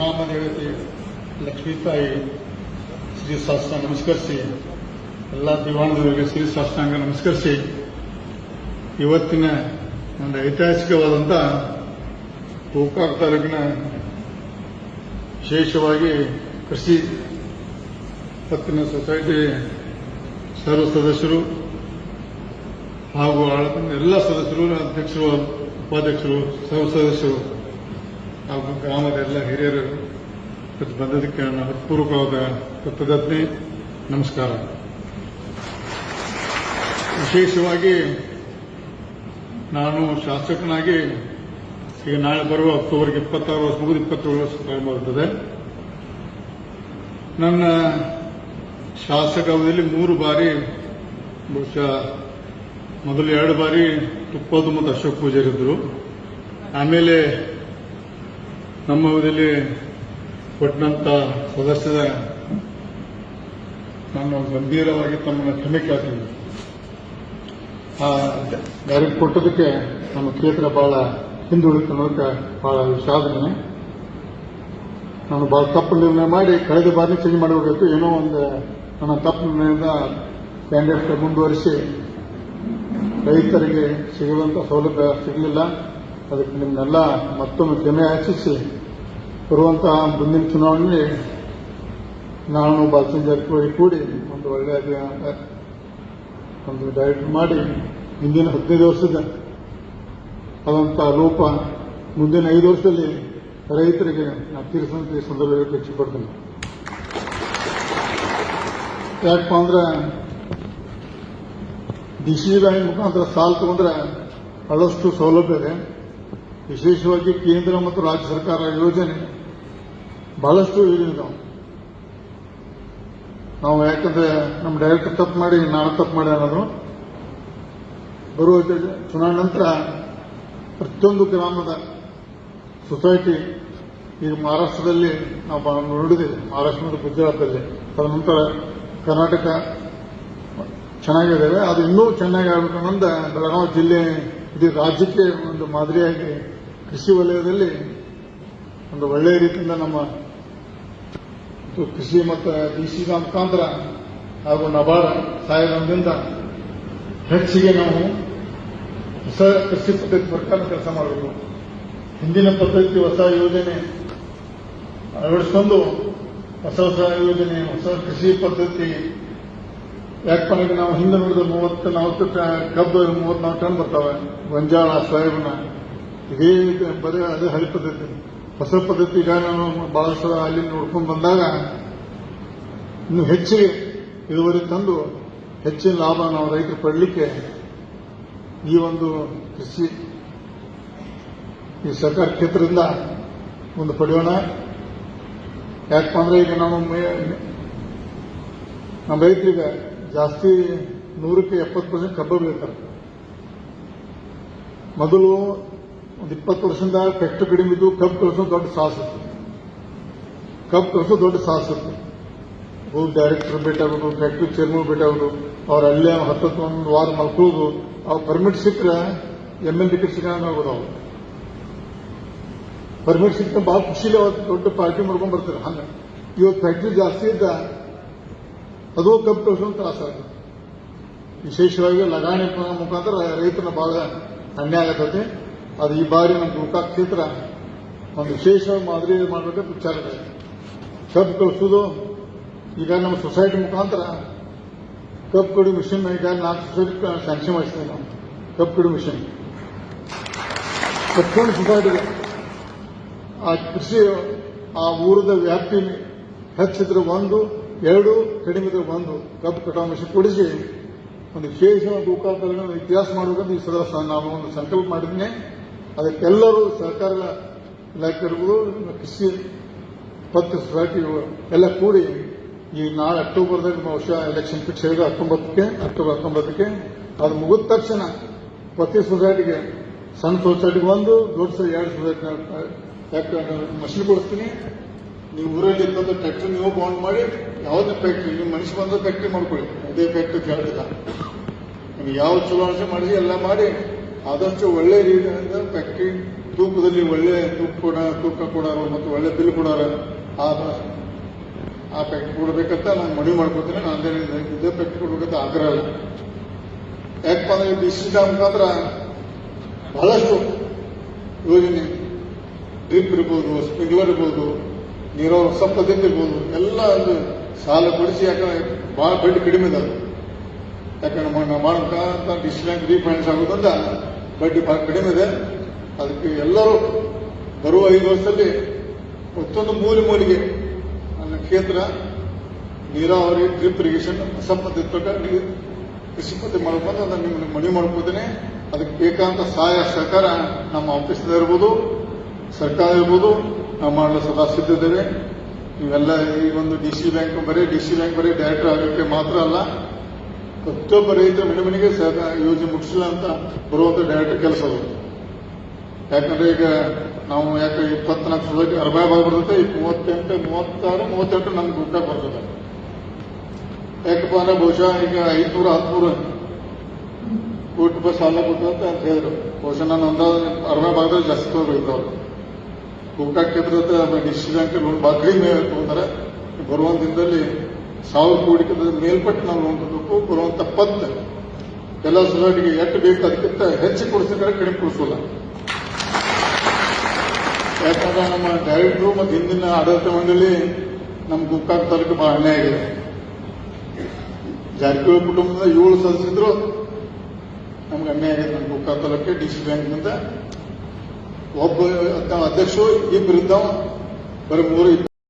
ಗ್ರಾಮ ಲಕ್ಷ್ಮೀ ತಾಯಿ ಶ್ರೀ ಶಾಸ್ತ್ರಾಂಗ ನಮಸ್ಕರಿಸಿ, ಎಲ್ಲ ದಿವಾಣದವರಿಗೆ ಶ್ರೀ ಶಾಸ್ತ್ರಾಂಗ ನಮಸ್ಕರಿಸಿ, ಇವತ್ತಿನ ಒಂದು ಐತಿಹಾಸಿಕವಾದಂಥ ಗೋಕಾಕ್ ತಾಲೂಕಿನ ವಿಶೇಷವಾಗಿ ಕೃಷಿ ಪತ್ತಿನ ಸೊಸೈಟಿ ಸರ್ವ ಸದಸ್ಯರು ಹಾಗೂ ಎಲ್ಲ ಸದಸ್ಯರು, ಅಧ್ಯಕ್ಷರು, ಉಪಾಧ್ಯಕ್ಷರು, ಸರ್ವ ಸದಸ್ಯರು ಹಾಗೂ ಗ್ರಾಮದ ಎಲ್ಲ ಹಿರಿಯರು ಇವತ್ತು ಬಂದದಕ್ಕೆ ನನ್ನ ಹೃತ್ಪೂರ್ವಕವಾದ ಕೃತಜ್ಞತೆ, ನಮಸ್ಕಾರ. ವಿಶೇಷವಾಗಿ ನಾನು ಶಾಸಕನಾಗಿ ಈಗ ನಾಳೆ ಬರುವ ಅಕ್ಟೋಬರ್ಗೆ ಇಪ್ಪತ್ತಾರು ವರ್ಷ, ಮುಗಿದು ಇಪ್ಪತ್ತೇಳು ವರ್ಷ ಪ್ರಾರಂಭವಾಗುತ್ತದೆ ನನ್ನ ಶಾಸಕ ಅವಧಿಯಲ್ಲಿ ಮೂರು ಬಾರಿ, ಬಹುಶಃ ಮೊದಲು ಎರಡು ಬಾರಿ ತುಪ್ಪದು ಮತ್ತು ಅಶೋಕ್ ಪೂಜೆ ಇದ್ದರು ಆಮೇಲೆ ನಮ್ಮ ಅವಧಿಯಲ್ಲಿ ಕೊಟ್ಟಂತ ಸದಸ್ಯರ ನಾನು ಗಂಭೀರವಾಗಿ ತಮ್ಮನ್ನು ಕ್ಷಮೆ ಕೇಳ್ತೀನಿ. ಆ ಯಾರಿಗೆ ಕೊಟ್ಟದಕ್ಕೆ ನಮ್ಮ ಕ್ಷೇತ್ರ ಬಹಳ ಹಿಂದುಳಿತು ಅನ್ನೋದಕ್ಕೆ ಬಹಳ ವಿಷಾದನೆ. ನಾನು ಬಹಳ ತಪ್ಪು ನಿರ್ಣಯ ಮಾಡಿ ಕಳೆದ ಬಾರಿ ಚೇಂಜ್ ಮಾಡಬೇಕಿತ್ತು ಏನೋ ಒಂದು ನನ್ನ ತಪ್ಪು ನಿರ್ಣಯದ ಕ್ಯಾಂಡಿಡೇಟ್ ಮುಂದುವರಿಸಿ ರೈತರಿಗೆ ಸಿಗುವಂತ ಸೌಲಭ್ಯ ಸಿಗಲಿಲ್ಲ. ಅದಕ್ಕೆ ನಿಮ್ಮನ್ನೆಲ್ಲ ಮತ್ತೊಮ್ಮೆ ಕ್ಷಮೆ ಹಚ್ಚಿಸಿ ಬರುವಂತಹ ಮುಂದಿನ ಚುನಾವಣೆಯಲ್ಲಿ ನಾನು ಬಾಲಚಂದ್ರ ಜಾರಕಿಹೊಳಿ ಕೂಡಿ ಒಂದು ಒಳ್ಳೆಯ ಒಂದು ಡೈರೆಕ್ಟ್ ಮಾಡಿ ಹಿಂದಿನ ಹದಿನೈದು ವರ್ಷದ ಆದಂತಹ ರೂಪ ಮುಂದಿನ ಐದು ವರ್ಷದಲ್ಲಿ ರೈತರಿಗೆ ನಾವು ತೀರಿಸುವಂತ ಈ ಸಂದರ್ಭದಲ್ಲಿ ಅಪೇಕ್ಷೆ ಪಡ್ತೀನಿ. ಯಾಕಪ್ಪ ಅಂದ್ರೆ ಡಿಸಿ ಬ್ಯಾಂಕ್ ಮುಖಾಂತರ ಸಾಲ ತಗೊಂಡ್ರೆ ಬಹಳಷ್ಟು ಸೌಲಭ್ಯ ಇದೆ. ವಿಶೇಷವಾಗಿ ಕೇಂದ್ರ ಮತ್ತು ರಾಜ್ಯ ಸರ್ಕಾರ ಯೋಜನೆ ಬಹಳಷ್ಟು ಇದಾವೆ ನಾವು ಯಾಕಂದ್ರೆ ನಮ್ಮ ಡೈರೆಕ್ಟರ್ ತಪ್ಪು ಮಾಡಿ, ನಾನು ತಪ್ಪು ಮಾಡಿ ಅನ್ನೋದು ಬರುವ ಚುನಾವಣೆ ನಂತರ ಪ್ರತಿಯೊಂದು ಗ್ರಾಮದ ಸೊಸೈಟಿ ಈಗ ಮಹಾರಾಷ್ಟ್ರದಲ್ಲಿ ನಾವು ನೋಡಿದ್ದೇವೆ. ಮಹಾರಾಷ್ಟ್ರ ಮತ್ತು ಗುಜರಾತಲ್ಲಿ. ತದನಂತರ ಕರ್ನಾಟಕ ಚೆನ್ನಾಗಿದ್ದಾವೆ. ಅದು ಇನ್ನೂ ಚೆನ್ನಾಗಿ ಆಗಬೇಕು ಅನ್ನೋದ ಬೆಳಗಾವಿ ಜಿಲ್ಲೆ, ಇಡೀ ರಾಜ್ಯಕ್ಕೆ ಒಂದು ಮಾದರಿಯಾಗಿ ಕೃಷಿ ವಲಯದಲ್ಲಿ ಒಂದು ಒಳ್ಳೆಯ ರೀತಿಯಿಂದ ನಮ್ಮ ಕೃಷಿ ಮತ್ತು ಡಿಸಿ ಮುಖಾಂತರ ಹಾಗೂ ನಬಾರ ಸಹಾಯದಿಂದ ಹೆಚ್ಚಿಗೆ ನಾವು ಹೊಸ ಕೃಷಿ ಪದ್ಧತಿ ಪ್ರಕಾರ ಕೆಲಸ ಮಾಡಬೇಕು. ಹಿಂದಿನ ಪದ್ಧತಿ ಹೊಸ ಯೋಜನೆ ಅಳವಡಿಸಿಕೊಂಡು ಹೊಸ ಹೊಸ ಯೋಜನೆ, ಹೊಸ ಕೃಷಿ ಪದ್ಧತಿ ಯಾಕಪ್ಪ ಅಂದ್ರೆ ನಾವು ಹಿಂದೆ ನೋಡಿದ ಮೂವತ್ತು ಕಬ್ಬು ಕಬ್ಬು ಮೂವತ್ನಾಲ್ಕು ಟನ್ ಬರ್ತಾವೆ. ಗೊಂಜಾಳ, ಸೋಯಾಬೀನ. ಇದೇ ಬರೀ ಅದೇ ಹಳೆ ಪದ್ಧತಿ ಹೊಸ ಪದ್ಧತಿ ಈಗ ನಾನು ಬಹಳಷ್ಟು ಅಲ್ಲಿ ನೋಡ್ಕೊಂಡು ಬಂದಾಗ ಇನ್ನು ಹೆಚ್ಚಿಗೆ ಇಳುವರಿ ತಂದು ಹೆಚ್ಚಿನ ಲಾಭ ನಾವು ರೈತರು ಪಡಲಿಕ್ಕೆ ಈ ಒಂದು ಕೃಷಿ ಈ ಸರ್ಕಾರ ಕ್ಷೇತ್ರದಿಂದ ಒಂದು ಪಡೆಯೋಣ. ಯಾಕಪ್ಪ ಅಂದ್ರೆ ಈಗ ನಾವು ನಮ್ಮ ರೈತರಿಗೆ ಜಾಸ್ತಿ ನೂರಕ್ಕೆ ಎಪ್ಪತ್ತು ಪರ್ಸೆಂಟ್ ಕಬ್ಬು ಬೆಳೀತಾರೆ ಮೊದಲು ಒಂದು ಇಪ್ಪತ್ತು ವರ್ಷದಿಂದ ಫ್ಯಾಕ್ಟ್ರಿ ಕಡಿಮೆ ಇದ್ದು ಕಬ್ಬು ಕಳಿಸೋದು ದೊಡ್ಡ ಸಾಹಸ ಕಬ್ಬು ಕಳಿಸೋದು ದೊಡ್ಡ ಸಾಹಸ ಹೋಗಿ ಡೈರೆಕ್ಟರ್ ಭೇಟಾಗೋದು ಫ್ಯಾಕ್ಟ್ರಿ ಚೇರ್ಮನ್ ಭೇಟಾಗೋದು ಅವ್ರು ಅಲ್ಲೇ ಹತ್ತತ್ತು ಒಂದು ವಾರ ಮಲ್ಕೊಳ್ಳೋದು ಅವ್ರು ಪರ್ಮಿಟ್ ಸಿಕ್ಕರೆ ಎಂ ಎಲ್ ಟಿಕೆಟ್ ಸಿಗೋದು ಅವ್ರು ಪರ್ಮಿಟ್ ಸಿಕ್ಕ ಭಾಳ ಖುಷಿಲಿ ಅವತ್ತು ದೊಡ್ಡ ಪಾರ್ಟಿ ಮಾಡ್ಕೊಂಡ್ ಬರ್ತಾರೆ. ಹಂಗೆ ಇವತ್ತು ಫ್ಯಾಕ್ಟ್ರಿ ಜಾಸ್ತಿ ಇದ್ದ ಅದು ಕಬ್ಬು ಕಳಿಸೋದು ತ್ರಾಸ ವಿಶೇಷವಾಗಿ ಲಗಾಣಿ ಮುಖಾಂತರ ರೈತನ ಭಾಳ ಅನ್ಯಾಯ ಆಗತೈತಿ ಅದು ಈ ಬಾರಿ ನಮ್ಮ ಗೋಕಾಕ್ ಕ್ಷೇತ್ರ ಒಂದು ವಿಶೇಷ ಮಾದರಿ ಮಾಡಬೇಕಂತ ವಿಚಾರ ಇದೆ. ಕಬ್ಬು ಕಳಿಸೋದು, ಈಗ ನಮ್ಮ ಸೊಸೈಟಿ ಮುಖಾಂತರ ಕಬ್ಬು ಕಡಿ ಮಿಷನ್ ಈಗ ನಾಲ್ಕು ಸೊಸೈಟಿ ಸ್ಯಾಂಕ್ಷನ್ ಮಾಡಿಸ್ತೇವೆ ನಾವು. ಕಬ್ಬು ಕಡಿ ಮಿಷನ್ ಪ್ರತಿಯೊಂದು ಸೊಸೈಟಿಗೆ ಆ ಕೃಷಿ, ಆ ಊರದ ವ್ಯಾಪ್ತಿ ಹೆಚ್ಚಿದ್ರೆ ಒಂದು, ಎರಡು, ಕಡಿಮೆ ಇದ್ರೆ ಒಂದು. ಕಬ್ಬು ಕಟಾವು ಮಿಷನ್ ಕೊಡಿಸಿ ಒಂದು ವಿಶೇಷ ಒಂದು ಇತಿಹಾಸ ಮಾಡಬೇಕಂತ ಈ ಸದಸ್ಯ ನಾವು ಒಂದು ಸಂಕಲ್ಪ ಮಾಡಿದ್ದೀನಿ ಅದಕ್ಕೆಲ್ಲರೂ ಸರ್ಕಾರ ಇಲಾಖೆ ಇರ್ಬೋದು ಕೃಷಿ ಪತ್ರ ಸೊಸೈಟಿ ಎಲ್ಲ ಕೂಡಿ ಈ ನಾಳೆ ಅಕ್ಟೋಬರ್ದಾಗ ಬಹುಶಃ ಎಲೆಕ್ಷನ್ ಫಿಕ್ಸ್ ಆಗಿದೆ, ಹತ್ತೊಂಬತ್ತಕ್ಕೆ, ಅಕ್ಟೋಬರ್ ಹತ್ತೊಂಬತ್ತಕ್ಕೆ. ಅದು ಮುಗಿದ ತಕ್ಷಣ ಪ್ರತಿ ಸೊಸೈಟಿಗೆ ಸಣ್ಣ ಸೊಸೈಟಿಗೆ ಒಂದು, ದೊಡ್ಡ ಎರಡು ಸೊಸೈಟಿ ಯಾಕೆ ಮಷಿನ್ ಕೊಡಿಸ್ತೀನಿ. ನೀವು ಊರಲ್ಲಿ ಇದ್ದಂಥ ಫ್ಯಾಕ್ಟ್ರಿ ನೀವು ಬೌಂಡ್ ಮಾಡಿ, ಯಾವುದೇ ಫ್ಯಾಕ್ಟ್ರಿ ನೀವು ಮನುಷ್ಯ ಬಂದ ಫ್ಯಾಕ್ಟ್ರಿ ಮಾಡ್ಕೊಳ್ಳಿ. ಅದೇ ಫ್ಯಾಕ್ಟ್ರಿ ಕೇಳಿಲ್ಲ ನೀವು ಯಾವ ಚಲೋ ಅನಿಸಿ ಮಾಡಿ ಎಲ್ಲ ಮಾಡಿ ಆದಷ್ಟು ಒಳ್ಳೆ ರೀತಿಯಿಂದ ಫ್ಯಾಕ್ಟ್ರಿ ತೂಕದಲ್ಲಿ ಒಳ್ಳೆ ತೂಕ ಕೂಡ, ತೂಕ ಕೊಡೋರು ಮತ್ತು ಒಳ್ಳೆ ಬಿಲ್ ಕೊಡೋರು ಆ ಆ ಫ್ಯಾಕ್ಟ್ರಿ ಕೊಡಬೇಕಂತ ನಾನು ಮನವಿ ಮಾಡ್ಕೊತೀನಿ ನಾನು ಇದೇ ಫ್ಯಾಕ್ಟ್ರಿ ಕೊಡ್ಬೇಕಂತ ಆಗ್ರಹ ಇಲ್ಲ. ಯಾಕಪ್ಪ ಅಂದ್ರೆ ಸಿ ಮುಖಾಂತರ ಬಹಳಷ್ಟು ಯೋಜನೆ ಡ್ರಿಪ್ ಇರ್ಬೋದು, ಸ್ಪ್ರಿಂಕ್ಲರ್ ಇರ್ಬೋದು ನೀರಾವರಿ ಹೊಸ ಪದ್ಧತಿ ಇರ್ಬೋದು, ಎಲ್ಲ ಒಂದು ಸಾಲ ಕೊಡಿಸಿ, ಯಾಕಂದ್ರೆ ಬಹಳ ಬಡ್ಡಿ ಕಡಿಮೆ ಇದೆ. ಯಾಕಂದ್ರೆ ನಮ್ಮ ನಾವು ಮಾಡೋಂಥ ಡಿಸಿ ಬ್ಯಾಂಕ್ ರೀಫೈನಾನ್ಸ್ ಆಗೋದ್ರಿಂದ ಬಡ್ಡಿ ಬಹಳ ಕಡಿಮೆ ಇದೆ. ಅದಕ್ಕೆ ಎಲ್ಲರೂ ಬರುವ ಐದು ವರ್ಷದಲ್ಲಿ ಮತ್ತೊಂದು ಮೂಲೆ ಮೂಲಿಗೆ ನನ್ನ ಕ್ಷೇತ್ರ, ನೀರಾವರಿ, ಡ್ರಿಪ್ ಇರಿಗೇಷನ್ ಅಸಂಬಂಧಿತ ಕೃಷಿ ಪದ್ಧತಿ ಮಾಡ್ಕೊಂಡು ಅದನ್ನು ನಿಮ್ಮನ್ನು ಮನವಿ ಮಾಡ್ಕೋತೀನಿ. ಅದಕ್ಕೆ ಬೇಕಾದಂತ ಸಹಾಯ ಸಹಕಾರ ನಮ್ಮ ಆಫೀಸ್ನಲ್ಲಿ ಇರ್ಬೋದು, ಸರ್ಕಾರ ಇರ್ಬೋದು ನಾವು ಮಾಡಲು ಸದಾ ಸಿದ್ಧಿದ್ದೇವೆ ನೀವೆಲ್ಲ ಈ ಒಂದು ಡಿ ಸಿ ಬ್ಯಾಂಕ್ ಬರೀ, ಡಿ ಸಿ ಬ್ಯಾಂಕ್ ಬರೀ ಡೈರೆಕ್ಟರ್ ಆಗೋಕ್ಕೆ ಮಾತ್ರ ಅಲ್ಲ ಪ್ರತಿಯೊಬ್ಬ ರೈತರ ಮನೆ ಮನೆಗೆ ಯೋಜನೆ ಮುಗಿಸಿಲ್ಲ ಅಂತ ಬರುವಂತ ಡೈರೆಕ್ಟ್ ಕೆಲಸ ಅದು. ಯಾಕಂದ್ರೆ ಈಗ ನಾವು ಯಾಕೆ ಇಪ್ಪತ್ನಾಲ್ಕು ಸೊಸೈಟಿ ಅರ್ಬಾಯ್ ಭಾಗ ಬರ್ತದೆ ಈ ಮೂವತ್ತೆಂಟು, ಮೂವತ್ತಾರು, ಮೂವತ್ತೆಂಟು ನಮ್ಗೆ ಊಟ ಬರ್ತದೆ. ಯಾಕಪ್ಪ ಅಂದ್ರೆ ಬಹುಶಃ ಈಗ ಐದ್ನೂರ ಹದಿಮೂರು ಕೋಟಿ ರೂಪಾಯಿ ಸಾಲ ಕೊಟ್ಟು ಅಂತ ಹೇಳಿದ್ರು. ಬಹುಶಃ ನಾನು ಅಂದಾಜು ಅರ್ಬಾಯ್ ಭಾಗದಲ್ಲಿ ಜಾಸ್ತಿ ತಗೋಬೇಕು ಗೋಕಾಕ್ ಕ್ಷೇತ್ರದ ಡಿಸ್ಟ್ರಿಕ್ಟ್ ಬ್ಯಾಂಕ್ ಲೋನ್ ಬಾಕಿ ಮೇಲೆ ತಗೋತಾರೆ ಬರುವಂತ ದಿನದಲ್ಲಿ ಸಾವಿರ ಕೋಟಿ ಮೇಲ್ಪಟ್ಟು ನಾವು ಲೋನ್ ಕೊಡಬೇಕು ಬರುವಂತ ಪದ್ ಎಲ್ಲ ಸೊಸೈಟಿಗೆ ಎಷ್ಟು ಬೇಕು ಅದಕ್ಕಿಂತ ಹೆಚ್ಚು ಕೊಡಿಸಿದ್ರೆ ಕಡಿಮೆ ಕೊಡಿಸೋಲ್ಲ. ಯಾಕಂದ್ರೆ ನಮ್ಮ ಡೈರೆಕ್ಟ್ರು ಮತ್ತು ಹಿಂದಿನ ಆಡಳಿತ ಮಂಡಳಿ ನಮ್ಮ ಗೋಕಾಕ್ ತಾಲೂಕು ಬಹಳ ಅನ್ಯಾಯ ಆಗಿದೆ. ಜಾರಕಿಹೊಳಿ ಕುಟುಂಬದ ಏಳು ಸದಸ್ಯರಿದ್ರು ನಮ್ಗೆ ಅನ್ಯಾಯ ಆಗಿದೆ ನಮ್ಮ ಗೋಕಾಕ್ ತಾಲೂಕಿಗೆ ಡಿ ಸಿ ಬ್ಯಾಂಕ್ನಿಂದ ಒಬ್ಬ ಅಧ್ಯಕ್ಷರು ಇಬ್ಬರಿದ್ದಾವ ಬರೀ ಮೂರು